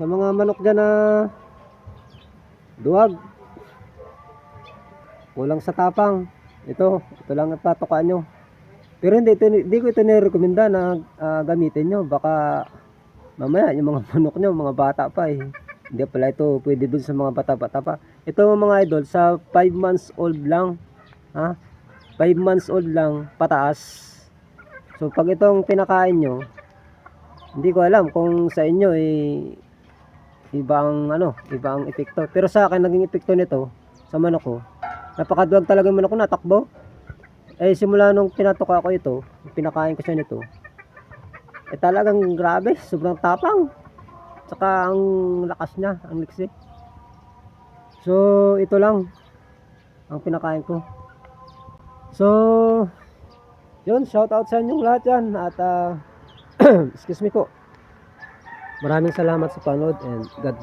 Sa mga manok dyan na duwag. Kulang sa tapang. Ito, ito lang ang patukaan nyo. Pero hindi, ito, hindi ko ito nirekomenda na ah, gamitin nyo. Baka mamaya yung mga manok nyo, mga bata pa eh. Hindi pala ito pwede dun sa mga bata-bata pa. Ito mga idol, sa 5 months old lang. Ha? 5 months old lang, pataas. So pag itong pinakain nyo, hindi ko alam kung sa inyo eh ibang ano, ibang epekto. Pero sa akin naging epekto nito sa manok ko. Napakaduwag talaga yung manok ko natakbo. Eh simula nung pinatuka ko ito, pinakain ko siya nito. Eh talagang grabe, sobrang tapang. Tsaka ang lakas niya, ang liksi. So ito lang ang pinakain ko. So yun, shout out sa inyong lahat yan. At ah, excuse me po. Maraming salamat sa panood and God bless.